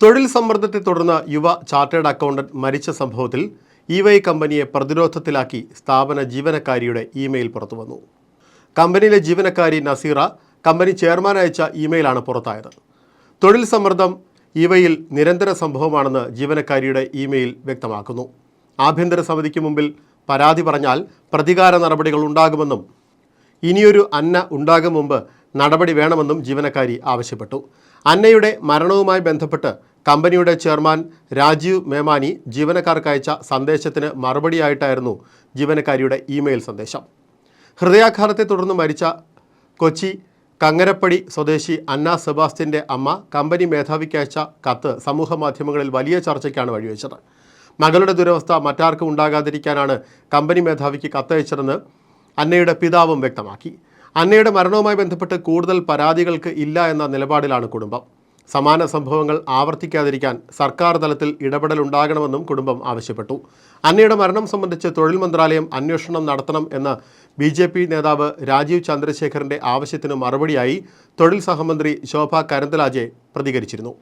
തൊഴിൽ സമ്മർദ്ദത്തെ തുടർന്ന് യുവ ചാർട്ടേഡ് അക്കൗണ്ടന്റ് മരിച്ച സംഭവത്തിൽ ഇ വൈ കമ്പനിയെ പ്രതിരോധത്തിലാക്കി സ്ഥാപന ജീവനക്കാരിയുടെ ഇമെയിൽ പുറത്തുവന്നു. കമ്പനിയിലെ ജീവനക്കാരി നസീറ കമ്പനി ചെയർമാൻ അയച്ച ഇമെയിലാണ് പുറത്തായത്. തൊഴിൽ സമ്മർദ്ദം ഇവയിൽ നിരന്തര സംഭവമാണെന്ന് ജീവനക്കാരിയുടെ ഇമെയിൽ വ്യക്തമാക്കുന്നു. ആഭ്യന്തര സമിതിക്ക് മുമ്പിൽ പരാതി പറഞ്ഞാൽ പ്രതികാര നടപടികൾ ഉണ്ടാകുമെന്നും ഇനിയൊരു അന്ന ഉണ്ടാകും മുമ്പ് നടപടി വേണമെന്നും ജീവനക്കാരി ആവശ്യപ്പെട്ടു. അന്നയുടെ മരണവുമായി ബന്ധപ്പെട്ട് കമ്പനിയുടെ ചെയർമാൻ രാജീവ് മേമാനി ജീവനക്കാർക്ക് അയച്ച സന്ദേശത്തിന് മറുപടിയായിട്ടായിരുന്നു ജീവനക്കാരിയുടെ ഇമെയിൽ സന്ദേശം. ഹൃദയാഘാതത്തെ തുടർന്ന് മരിച്ച കൊച്ചി കങ്ങരപ്പടി സ്വദേശി അന്ന സെബാസ്റ്റിന്റെ അമ്മ കമ്പനി മേധാവിക്ക് അയച്ച കത്ത് സമൂഹ മാധ്യമങ്ങളിൽ വലിയ ചർച്ചയ്ക്കാണ് വഴിവെച്ചത്. മകളുടെ ദുരവസ്ഥ മറ്റാർക്കും ഉണ്ടാകാതിരിക്കാനാണ് കമ്പനി മേധാവിക്ക് കത്തയച്ചതെന്ന് അന്നയുടെ പിതാവും വ്യക്തമാക്കി. അന്നയുടെ മരണവുമായി ബന്ധപ്പെട്ട് കൂടുതൽ പരാതികൾക്ക് ഇല്ല എന്ന നിലപാടിലാണ് കുടുംബം. സമാന സംഭവങ്ങൾ ആവർത്തിക്കാതിരിക്കാൻ സർക്കാർ തലത്തിൽ ഇടപെടൽ ഉണ്ടാകണമെന്നും കുടുംബം ആവശ്യപ്പെട്ടു. അന്നയുടെ മരണം സംബന്ധിച്ച് തൊഴിൽ മന്ത്രാലയം അന്വേഷണം നടത്തണം എന്ന ബി ജെ പി നേതാവ് രാജീവ് ചന്ദ്രശേഖറിന്റെ ആവശ്യത്തിന് മറുപടിയായി തൊഴിൽ സഹമന്ത്രി ശോഭ കരന്തലാജെ പ്രതികരിച്ചിരുന്നു.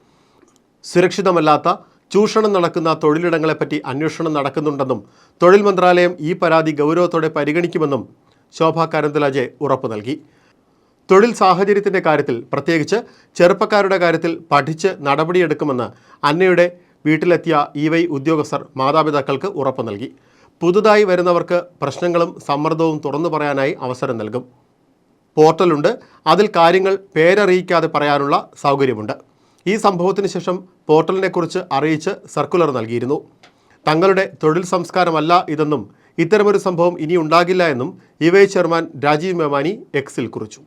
സുരക്ഷിതമല്ലാത്ത ചൂഷണം നടക്കുന്ന തൊഴിലിടങ്ങളെപ്പറ്റി അന്വേഷണം നടക്കുന്നുണ്ടെന്നും തൊഴിൽ മന്ത്രാലയം ഈ പരാതി ഗൗരവത്തോടെ പരിഗണിക്കുമെന്നും ശോഭ കരന്തലാജെ ഉറപ്പു നൽകി. തൊഴിൽ സാഹചര്യത്തിന്റെ കാര്യത്തിൽ പ്രത്യേകിച്ച് ചെറുപ്പക്കാരുടെ കാര്യത്തിൽ പഠിച്ച് നടപടിയെടുക്കുമെന്ന് അന്നയുടെ വീട്ടിലെത്തിയ ഇ വൈ ഉദ്യോഗസ്ഥർ മാതാപിതാക്കൾക്ക് ഉറപ്പു നൽകി. പുതുതായി വരുന്നവർക്ക് പ്രശ്നങ്ങളും സമ്മർദ്ദവും തുറന്നു പറയാനായി അവസരം നൽകും. പോർട്ടലുണ്ട്. അതിൽ കാര്യങ്ങൾ പേരറിയിക്കാതെ പറയാനുള്ള സൗകര്യമുണ്ട്. ഈ സംഭവത്തിന് ശേഷം പോർട്ടലിനെക്കുറിച്ച് അറിയിച്ച് സർക്കുലർ നൽകിയിരുന്നു. തങ്ങളുടെ തൊഴിൽ സംസ്കാരമല്ല ഇതെന്നും ഇത്തരമൊരു സംഭവം ഇനി ഉണ്ടാകില്ല എന്നും ഇ ചെയർമാൻ രാജീവ് മെമാനി എക്സിൽ കുറിച്ചു.